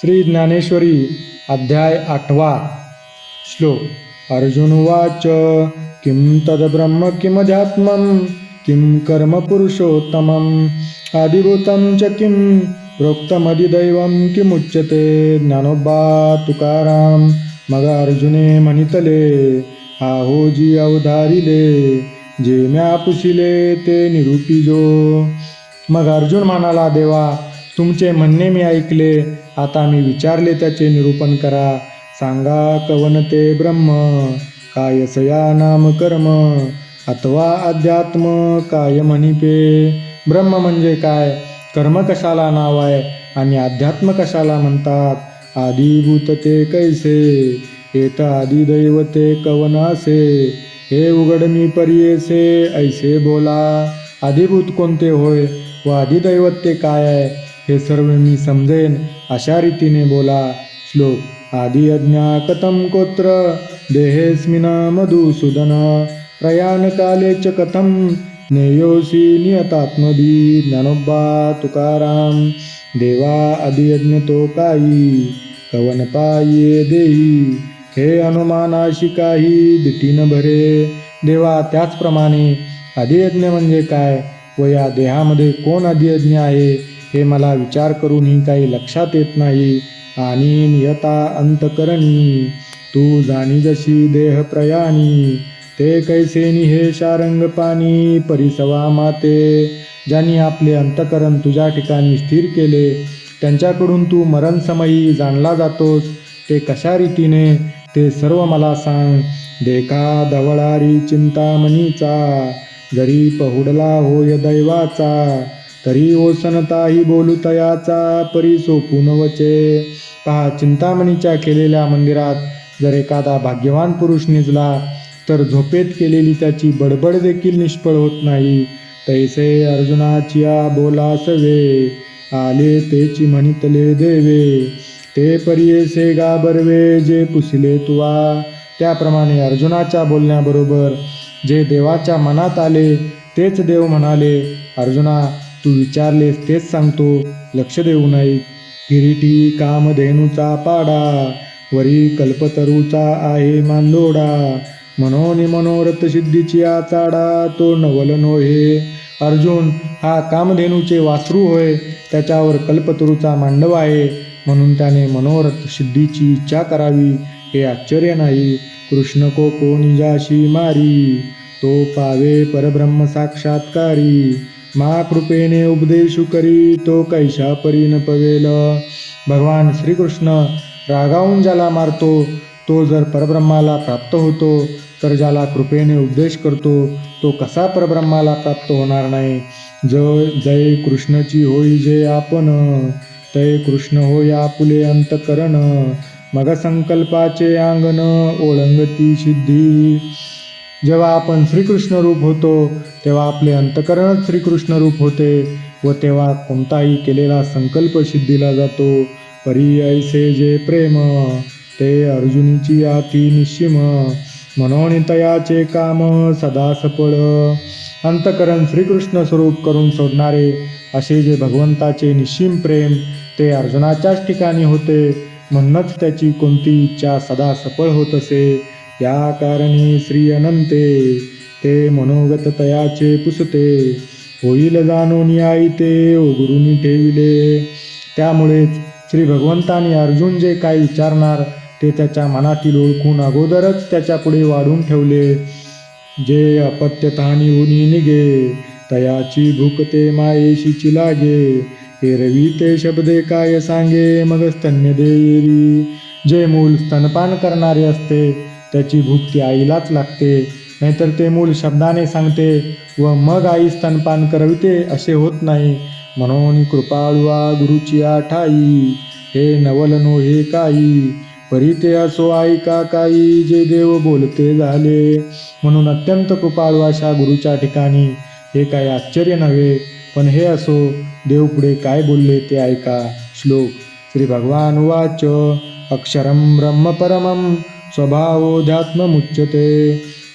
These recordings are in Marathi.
श्री ज्ञानेश्वरी अध्याय आठवा श्लोक. अर्जुन वाच किं तद्ब्रह्म किमध्यात्मं किं कर्म पुरुषोत्तमम् आदिभूतं च किं? प्रोक्तमधिदैवं किमुच्यते? ज्ञानोबा तुकाराम मग अर्जुने म्हणितले आहोजी अवधारिले जे म्या पुशिले ते निरूपिजो. मग अर्जुन म्हणाला देवा तुमचे म्हणणे मी ऐकले आता मी विचारले त्याचे निरूपण करा. सांगा कवन ते ब्रह्म काय सया नाम कर्म अथवा अध्यात्म काय म्हणिपे ब्रह्म म्हणजे काय? कर्म कशाला नाव आहे? आणि अध्यात्म कशाला म्हणतात? आदिभूत ते कैसे? येत आदिदैवते कवन असे? हे उघड मी परियेसे ऐसे बोला. आदिभूत कोणते होय? व आदिदैवत ते काय आहे? हे सर्व मी समजेन. अशा रीतीने बोला. श्लोक आदि अज्ञाकथम कोत्र देहेस्मिना मधुसूदन प्रयाणकाले च कथम नेयोसी नियतात्मदी ज्ञानोबा तुकाराम देवा अधियज्ञ तो काही कवन पाये देई हे अनुमानाशी काही दिटीन भरे। देवा त्याचप्रमाणे अधियज्ञ म्हणजे काय? व या देहामध्ये कोण अधियज्ञ आहे? हे मला विचार करूनही काही लक्षात येत नाही. आणि नियता अंतकरणी तू जाणी जशी देह प्रयाणी ते कैसेनी हे शारंग पाणी परिसवा माते. ज्यांनी आपले अंतकरण तुझ्या ठिकाणी स्थिर केले त्यांच्याकडून तू मरणसमयी जाणला जातोस. ते कशा रीतीने ते सर्व मला सांग. देखा धवळारी चिंतामणीचा जरी पहुडला होय दैवाचा तरी ओसनताही बोलू तयाचा परी सोपून वचे. पहा चिंतामणीच्या केलेल्या मंदिरात जर एखादा भाग्यवान पुरुष निजला तर झोपेत केलेली त्याची बडबड देखील निष्फळ होत नाही. तैसे अर्जुनाचिया बोला सवे आले तेची म्हणितले देवे. ते परियेसे गाबरवे जे पुसले तुवा. त्याप्रमाणे अर्जुनाच्या बोलण्याबरोबर जे देवाच्या मनात आले तेच देव म्हणाले अर्जुना तू विचारलेस तेच सांगतो. लक्ष देऊ नये. किरीटी कामधेनूचा पाडा. वरी कल्पतरूचा आहे मांदोडा मनोनी मनोरथ सिद्धीची आचाडा. तो नवल नोहे. अर्जुन हा कामधेनूचे वासरू होय. त्याच्यावर कल्पतरूचा मांडव आहे. म्हणून त्याने मनोरथ सिद्धीची इच्छा करावी. हे आश्चर्य नाही. कृष्ण को कोनिजाशी मारी? तो पावे परब्रह्म साक्षात्कारी. मा कृपेने उपदेशु करी तो कैशा परी न पवेल. भगवान श्रीकृष्ण रागावून ज्याला मारतो तो जर परब्रह्माला प्राप्त होतो तर ज्याला कृपेने उपदेश करतो तो कसा परब्रह्माला प्राप्त होणार नाही? ज जय कृष्णची होई जे आपण तय कृष्ण होय आपुले अंतकरण. मग संकल्पाचे अंगण ओळंगती सिद्धी. जेव्हा आपण श्रीकृष्ण रूप होतो तेव्हा आपले अंतकरणच श्रीकृष्ण रूप होते व तेव्हा कोणताही केलेला संकल्प सिद्धीला जातो. परी ऐसे जे प्रेम ते अर्जुनीची आती निश्चिम म्हणून तयाचे काम सदा सफळ. अंतकरण श्रीकृष्ण स्वरूप करून सोडणारे असे जे भगवंताचे निश्चिम प्रेम ते अर्जुनाच्याच ठिकाणी होते. म्हणूनच त्याची कोणती इच्छा सदा सफळ होत असे. या कारणे श्री अनंते ते मनोगत तयाचे पुसते होईल जाणून आई ते ओ गुरुनी ठेविले. त्यामुळेच श्री भगवंतानी अर्जुन जे काय विचारणार ते त्याच्या मनातील ओळखून अगोदरच त्याच्या पुढे वाढून ठेवले. जे अपत्यतानी उनी निघे तयाची भूक ते मायेशीची लागे. एरवी ते शब्दे काय सांगे मग स्तन्य देरी जे मूल स्तनपान करणारे असते त्याची भुक्ती आईलाच लागते. नाहीतर ते मूल शब्दाने सांगते व मग आई स्तनपान करविते असे होत नाही. म्हणून कृपाळुआ गुरुची आठाई हे नवलनो हे काही. परी ते असो ऐका काही जे देव बोलते झाले. म्हणून अत्यंत कृपाळू अशा गुरुच्या ठिकाणी हे काही आश्चर्य नव्हे. पण हे असो देव पुढे काय बोलले ते ऐका. श्लोक श्री भगवान वाच. अक्षरं ब्रह्म परमम. स्वभावोध्यात्ममुच्यते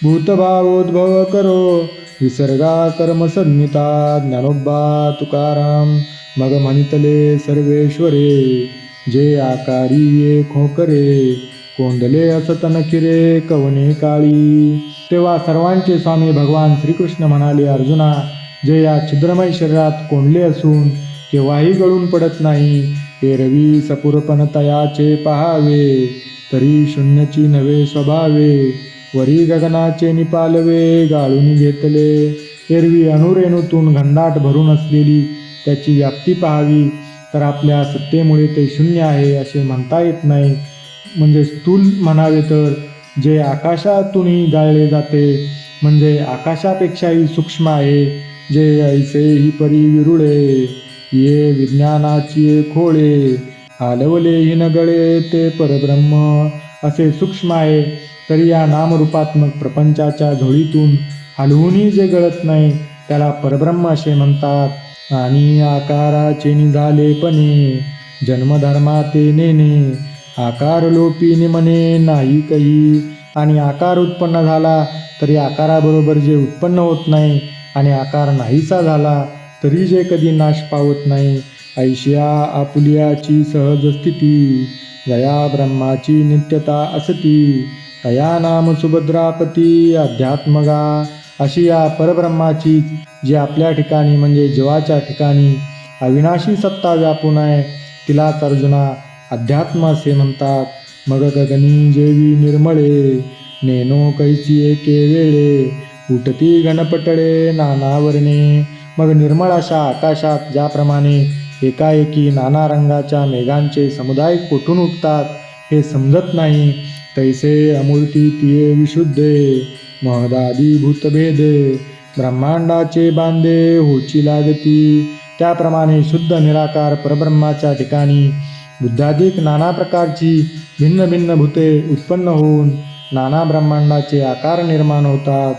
भूतभावोद्भव करो विसर्गा कर्म संहिता ज्ञानोबा तुकाराम मग म्हणितले सर्वेश्वरे। जे आकारी ये खोकरे कोंदले असतन किरे कवने काळी। तेव्हा सर्वांचे स्वामी भगवान श्रीकृष्ण म्हणाले अर्जुना जे या छिद्रमय शरीरात कोंडले असून केव्हाही गळून पडत नाही एरवी सपुरपण तयाचे पहावे. तरी शून्यची नवे स्वभावे. वरी गगनाचे निपालवे गाळून घेतले. एरवी अणुरेणूतून घनदाट भरून असलेली त्याची व्याप्ती पाहावी. तर आपल्या सत्तेमुळे ते शून्य आहे असे म्हणता येत नाही. म्हणजे स्थूल म्हणावे तर जे आकाशातूनही गाळले जाते म्हणजे आकाशापेक्षाही सूक्ष्म आहे जे ऐसे ही परी विरुळे. ये विज्ञानाची खोळे. हलवले ही नगळे ते परब्रह्म. असे सूक्ष्म आहे तरी या नामरूपात्मक प्रपंचाच्या झोळीतून हलवूनही जे गळत नाही त्याला परब्रह्म असे म्हणतात. आणि आकाराचे निझालेपणे जन्मधर्मा ते नेणे आकार लोपी म्हणे नाही काही. आणि आकार उत्पन्न झाला तरी आकाराबरोबर जे उत्पन्न होत नाही आणि आकार नाहीसा झाला तरी जे कधी नाश पावत नाही. ऐशिया आपुलियाची सहज स्थिती जया ब्रह्माची नित्यता असती. तया नाम सुभद्रापती अध्यात्मगा अशी या परब्रह्माची जी आपल्या ठिकाणी म्हणजे जीवाच्या ठिकाणी अविनाशी सत्ता व्यापून आहे तिलाच अर्जुना अध्यात्म असे म्हणतात. मग गगनी जेवी निर्मळे नेनो कैसी एके वेळे उठती गणपटळे नानावरणे. मग निर्मळ अशा आकाशात ज्याप्रमाणे एकाएकी नाना रंगाच्या मेघांचे समुदाय कुठून उठतात हे समजत नाही. तैसे अमूर्ती तिये विशुद्धे महदादी भूतभेदे ब्रह्मांडाचे बांधे होची लागती. त्याप्रमाणे शुद्ध निराकार परब्रह्माच्या ठिकाणी बुद्धाधिक नाना प्रकारची भिन्न भिन्न भूते उत्पन्न होऊन नाना ब्रह्मांडाचे आकार निर्माण होतात.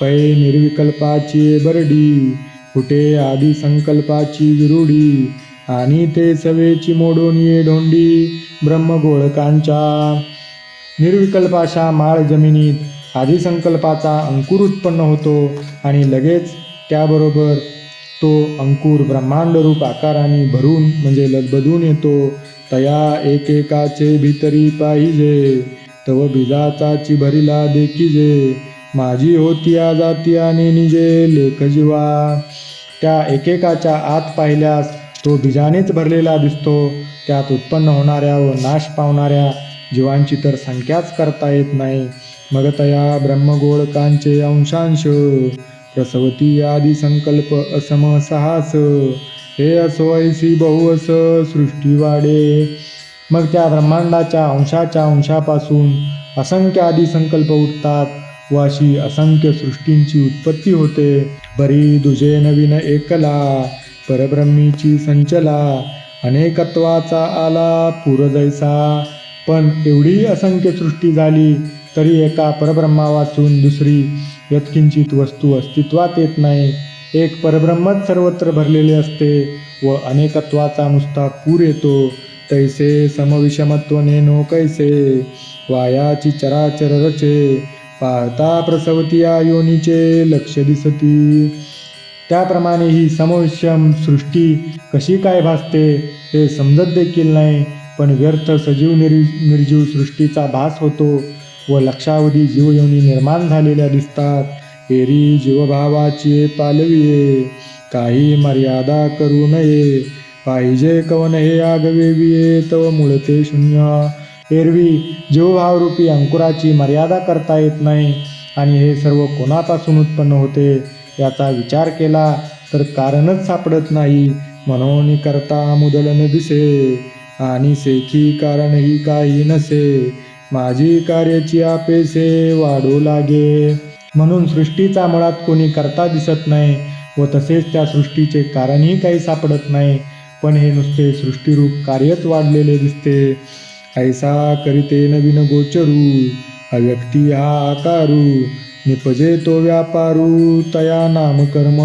पै निर्विकल्पाची बरडी कुठे आधी संकल्पाची विरुडी आणि ते सवेची मोडून ये ढोंडी ब्रह्मगोळकांच्या निर्विकल्पाशा माळ जमिनीत. आदिसंकल्पाचा अंकुर उत्पन्न होतो आणि लगेच त्याबरोबर तो अंकुर ब्रह्मांडरूप आकाराने भरून म्हणजे लदबदून येतो. तया एकेकाचे भीतरी पाहिजे तव बिजाचा भरिला देखिजे. माझी होती जाती आणि निजे लेखजीवा त्या एकेकाच्या आत पाहिल्यास तो बीजानेच भरलेला दिसतो. त्यात उत्पन्न होणाऱ्या व नाश पावणाऱ्या जीवांची तर संख्याच करता येत नाही. मग तया ब्रह्मगोळकांचे अंशांश प्रसवती आदी संकल्प असम सहास. हे असो ऐसी बहु अस सृष्टी वाढे मग त्या ब्रह्मांडाच्या अंशाच्या अंशापासून असंख्य आदी संकल्प उठतात. व अशी असंख्य सृष्टींची उत्पत्ती होते. बरी दुजे नवीन एकला परब्रह्मीची संचला अनेकत्वाचा आला पुरजैसा. पण एवढी असंख्य सृष्टी झाली तरी एका परब्रह्मा वाचून दुसरी यत्किंचित वस्तू अस्तित्वात येत नाही. एक परब्रह्मच सर्वत्र भरलेले असते व अनेकत्वाचा नुसता पूर येतो. तैसे समविषमत्व नेनो कैसे? वायाची चराचर रचे. पाळता प्रसवती या योनीचे लक्ष दिसती. त्याप्रमाणे ही समविषम सृष्टी कशी काय भासते हे समजत देखील नाही पण व्यर्थ सजीव निर निर्जीव सृष्टीचा भास होतो व लक्षावधी जीवयोनी निर्माण झालेल्या दिसतात. एरी जीवभावाची पालविये काही मर्यादा करू नये. पाहिजे कवन हे आगवेविये तव मुळते शून्य. एरवी जीवभावरूपी अंकुराची मर्यादा करता येत नाही आणि हे सर्व कोणापासून उत्पन्न होते याचा विचार केला तर कारणच सापडत नाही. म्हणून करता मुदलन दिसे आणि सेखी कारणही काही नसे. माझी कार्याची आपेसे वाढू लागे. म्हणून सृष्टीचा मुळात कोणी करता दिसत नाही व तसेच त्या सृष्टीचे कारणही काही सापडत नाही. पण हे नुसते सृष्टीरूप कार्यच वाढलेले दिसते. ऐसा करीते नवीन गोचरू अव्यक्ती हा आकारू निपजे तो व्यापारू तया नामकर्म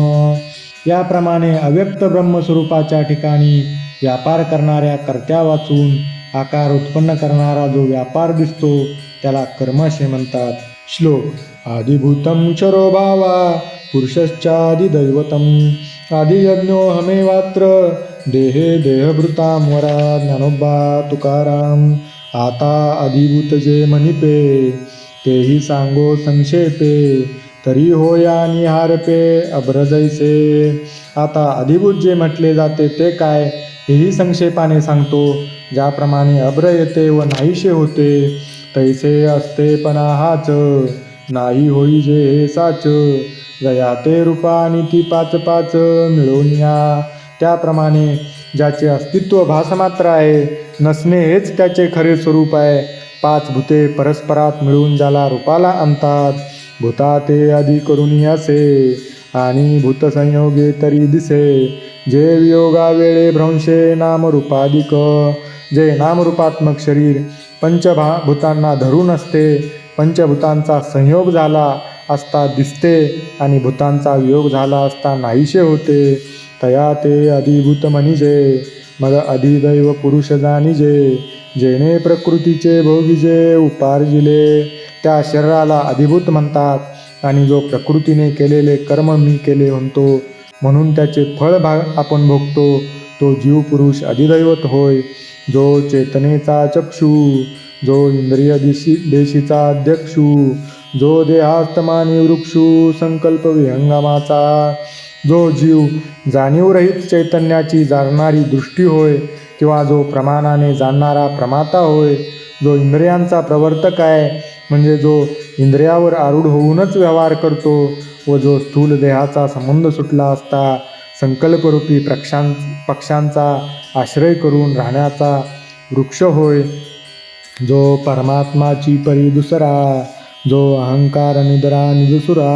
याप्रमाणे अव्यक्त ब्रह्मस्वरूपाच्या ठिकाणी व्यापार करणाऱ्या कर्त्या वाचून आकार उत्पन्न करणारा जो व्यापार दिसतो त्याला कर्म असे म्हणतात. श्लोक आदिभूतम क्षरो भावा पुरुषश्चादिदैवतम. आदियज्ञो हमेवात्र देहे देहभृता मोरा ज्ञानोबा तुकाराम आता अधिभूत जे मनिपे तेही सांगो संक्षेपे तरी होया निहारपे अभ्रजैसे आता अधिभूत जे म्हटले जाते ते काय हेही संक्षेपाने सांगतो। ज्याप्रमाणे अभ्र येते व नाहीशे होते तैसे असते पणाहाच नाही होई जे हे साच जया ते रूपा ती पाच पाच मिळून या। त्याप्रमाणे ज्याचे अस्तित्व भासमात्र आहे नसणे हेच त्याचे खरे स्वरूप आहे. पाच भूते परस्परात मिळून ज्याला रूपाला आणतात भूता ते आधी करून असे आणि भूतसंयोगे तरी दिसे. जे वियोगा वेळे भ्रंशे नामरूपाधिक जे नामरूपात्मक शरीर पंचभा भूतांना धरून असते पंचभूतांचा संयोग झाला असता दिसते आणि भूतांचा वियोग झाला असता नाहीशे होते. तया ते अधिभूत म्हणजे मग अधिदैव पुरुष जाणिजे जेणे प्रकृतीचे भोगिजे उपार्जिले त्या शरीराला अधिभूत म्हणतात. आणि जो प्रकृतीने केलेले कर्म मी केले म्हणतो म्हणून त्याचे फळ भाग आपण भोगतो तो जीव पुरुष अधिदैवत होय. जो चेतनेचा चक्षू जो इंद्रिय दिशी देशीचा अध्यक्षू जो देहास्तमानी वृक्षू संकल्प विहंगामाचा जो जीव जाणीवरहित चैतन्याची जाणणारी दृष्टी होय किंवा जो प्रमाणाने जाणणारा प्रमाता होय जो इंद्रियांचा प्रवर्तक आहे म्हणजे जो इंद्रियावर आरूढ होऊनच व्यवहार करतो व जो स्थूल देहाचा संबंध सुटला असता संकल्परूपी पक्षां पक्षांचा आश्रय करून राहण्याचा वृक्ष होय जो परमात्माची परी दुसरा जो अहंकार निद्रा दुसरा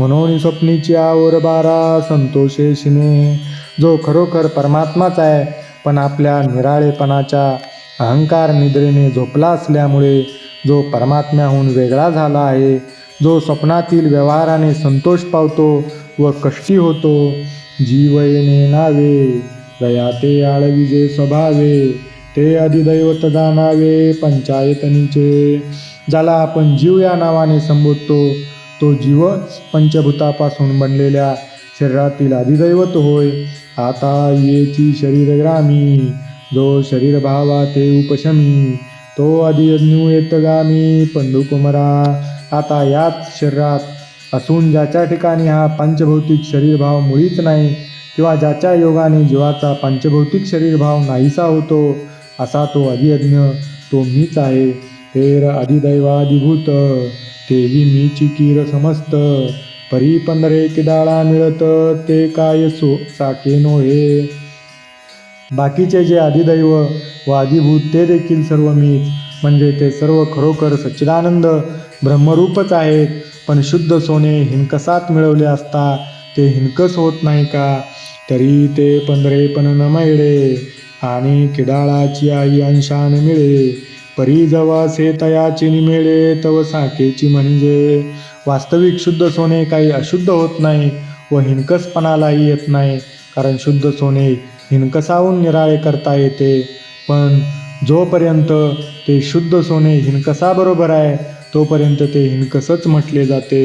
म्हणून स्वप्नीची आवर बारा संतोषेशिने. जो खरोखर परमात्माच आहे पण आपल्या निराळेपणाच्या अहंकार निद्रेने झोपला असल्यामुळे जो परमात्म्याहून वेगळा झाला आहे जो स्वप्नातील व्यवहाराने संतोष पावतो व कष्टी होतो जीवयने नावे दया ते आळविजे स्वभावे ते अधिदैवत जाणावे पंचायतनीचे. ज्याला आपण जीव या नावाने संबोधतो तो जीवच पंचभूतापासून बनलेल्या शरीरातील अधिदैवत होय. आता येची शरीर ग्रामी जो शरीर भावा ते उपशमी तो अधियज्ञू येतगामी पंडुकुमरा. आता याच शरीरात असून ज्याच्या ठिकाणी हा पंचभौतिक शरीरभाव मुळीच नाही किंवा ज्याच्या योगाने जीवाचा पंचभौतिक शरीरभाव नाहीसा होतो असा तो अधियज्ञ तो मीच आहे. तेर अधिदैवाधिभूत. तेही मीची कीर समस्त. परी पंधरे किडाळा मिळत ते काय सो साके नोहे. बाकीचे जे आदिदैव व आदिभूत ते देखील सर्व मीच. म्हणजे ते सर्व खरोखर सच्चिदानंद ब्रह्मरूपच आहेत. पण शुद्ध सोने हिंकसात मिळवले असता ते हिंकस होत नाही का? तरी ते पंधरे पण न मिळे आणि किडाळाची आई अंशान मिळे. परी जवासे तयाची निमिळे तव साखेची म्हणजे. वास्तविक शुद्ध सोने काही अशुद्ध होत नाही व हिणकसपणालाही येत नाही कारण शुद्ध सोने हिणकसाहून निराळे करता येते. पण जोपर्यंत ते शुद्ध सोने हिणकसाबरोबर आहे तोपर्यंत ते हिणकसच म्हटले जाते.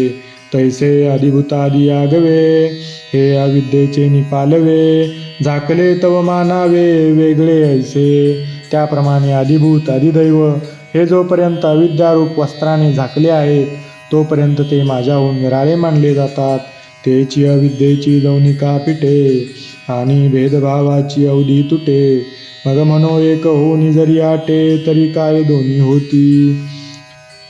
तैसे अधिभूतादी आगवे हे अविद्येचे निपालवे झाकले तव मानावे वेगळे ऐसे. त्याप्रमाणे अधिभूत अधिदैव हे जोपर्यंत अविद्यारूप वस्त्राने झाकले आहेत तोपर्यंत ते माझ्याहून निराळे मानले जातात. तेची अविद्येची लवणिका पिटे आणि भेदभावाची अवधी तुटे. मग मनो एक होनी जरी आटे तरी काय दोन्ही होती?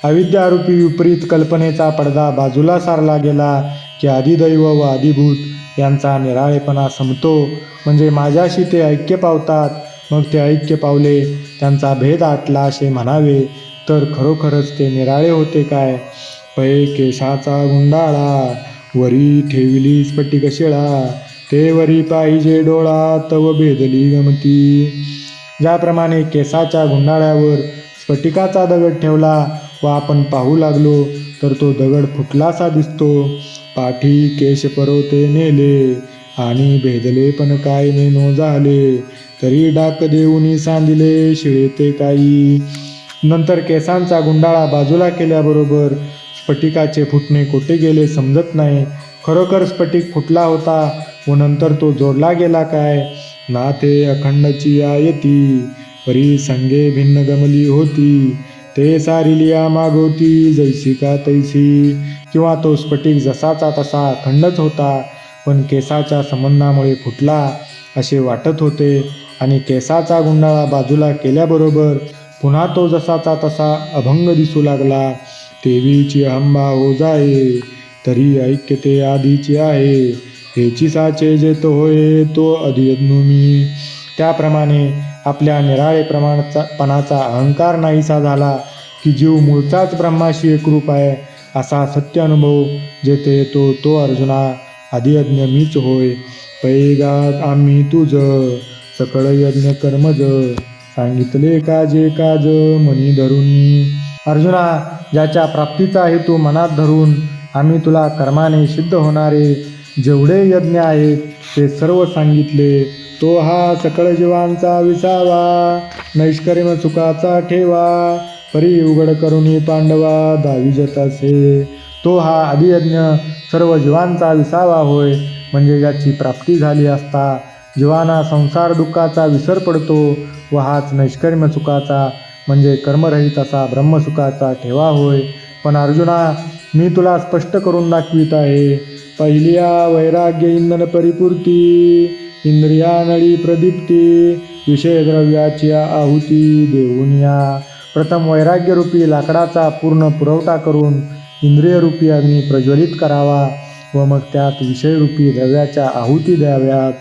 अविद्यारूपी विपरीत कल्पनेचा पडदा बाजूला सारला गेला की आदिदैव व आदिभूत यांचा निराळेपणा संपतो. म्हणजे माझ्याशी ते ऐक्य पावतात. मग ते ऐक्य पावले त्यांचा भेद आटला असे म्हणावे तर खरोखरच ते निराळे होते काय? पै केशाचा गुंडाळा वरी ठेवली स्फटिक शिळा ते वरी पाहिजे डोळा तव भेदली गमती. ज्याप्रमाणे केसाच्या गुंडाळ्यावर स्फटिकाचा दगड ठेवला व आपण पाहू लागलो तर तो दगड फुटलासा दिसतो. पाठी केश परोते नेले आणि भेदले पण काय नेनो झाले तरी डाक देऊनी सांदिले शिळे ते काही. नंतर केसांचा गुंडाळा बाजूला केल्याबरोबर स्फटिकाचे फुटणे कोठे गेले समजत नाही. खरोखर स्फटिक फुटला होता व नंतर तो जोडला गेला काय? ना ते अखंडची आयती परी संगे भिन्न गमली होती. ते सारी लिया मागवती जैसी का तैसी. किंवा तो स्फटिक जसाचा तसा अखंडच होता पण केसाच्या संबंधामुळे फुटला असे वाटत होते आणि केसाचा गुंडाळा बाजूला केल्याबरोबर पुन्हा तो जसाचा तसा अभंग दिसू लागला. देवीची अंबा हो जाये तरी ऐक्य ते आधीची आहे. हेची साचे जे तो होय तो अधियज्ञू मी त्याप्रमाणे आपल्या निराळे प्रमाणाचा पणाचा अहंकार नाहीसा झाला की जीव मूळचाच ब्रह्माशी एकरूप आहे असा सत्य अनुभव जेथे येतो तो अर्जुना आदियज्ञ मीच होय. पैगात आम्ही तुझ सकळ यज्ञ कर्मज. सांगितले काजे काज मनी धरून. अर्जुना ज्याच्या प्राप्तीचा हेतू मनात धरून आम्ही तुला कर्माने सिद्ध होणारे जेवढे यज्ञ आहेत ते सर्व सांगितले. तो हा सकळ जीवांचा विसावा नैष्कर्म चुकाचा ठेवा परी उघड करुणी पांडवा दावी जतासे. तो हा आदियज्ञ सर्व जीवांचा विसावा होय. म्हणजे ज्याची प्राप्ती झाली असता जीवांना संसार दुःखाचा विसर पडतो व हाच नैष्कर्म चुकाचा म्हणजे कर्मरहित असा ब्रह्मसुखाचा ठेवा होय. पण अर्जुना मी तुला स्पष्ट करून दाखवित आहे. पहिल्या वैराग्य इंधन परिपूर्ती इंद्रिया नळी प्रदीप्ती विषय द्रव्याची आहुती देऊन या. प्रथम वैराग्यरूपी लाकडाचा पूर्ण पुरवठा करून इंद्रियरूपी अग्नी प्रज्वलित करावा व मग त्यात विषयरूपी द्रव्याच्या आहुती द्याव्यात.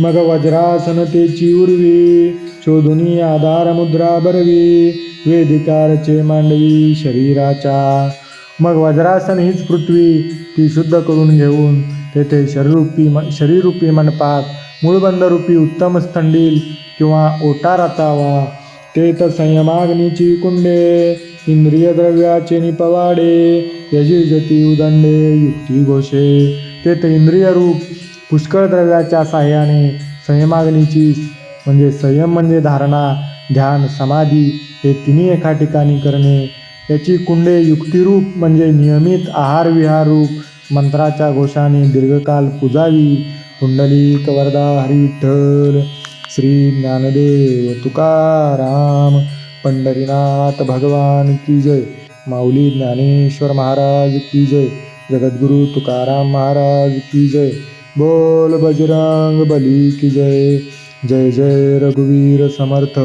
मग वज्रासन ते उर्वी शोधुनी आधार मुद्रा बरवी वेदिकारचे मांडवी शरीराच्या. मग वज्रासन हीच पृथ्वी ती शुद्ध करून घेऊन तेथे शरीरूपी म शरीरूपी मंडपात मूळबंधरूपी उत्तम स्थंडील किंवा ओटा रचावा ते तर संयमाग्नीची कुंडे इंद्रिय द्रव्याचे निपवाडे यजिजती उदंडे युक्ती घोषे. ते इंद्रियरूप पुष्कळ द्रव्याच्या साह्याने संयमाग्नीची म्हणजे संयम म्हणजे धारणा ध्यान समाधी हे तिन्ही एका ठिकाणी करणे. याची कुंडे युक्तिरूप म्हणजे नियमित आहार विहार रूप मंत्राच्या घोषाने दीर्घकाल पुजावी. कुंडली वरदा हरिविठ्ठल श्री ज्ञानदेव तुकाराम. पंढरीनाथ भगवान की जय. माऊली ज्ञानेश्वर महाराज की जय. जगद्गुरु तुकाराम महाराज की जय. बोल बजरंग बली की जय. जय जय रघुवीर समर्थ.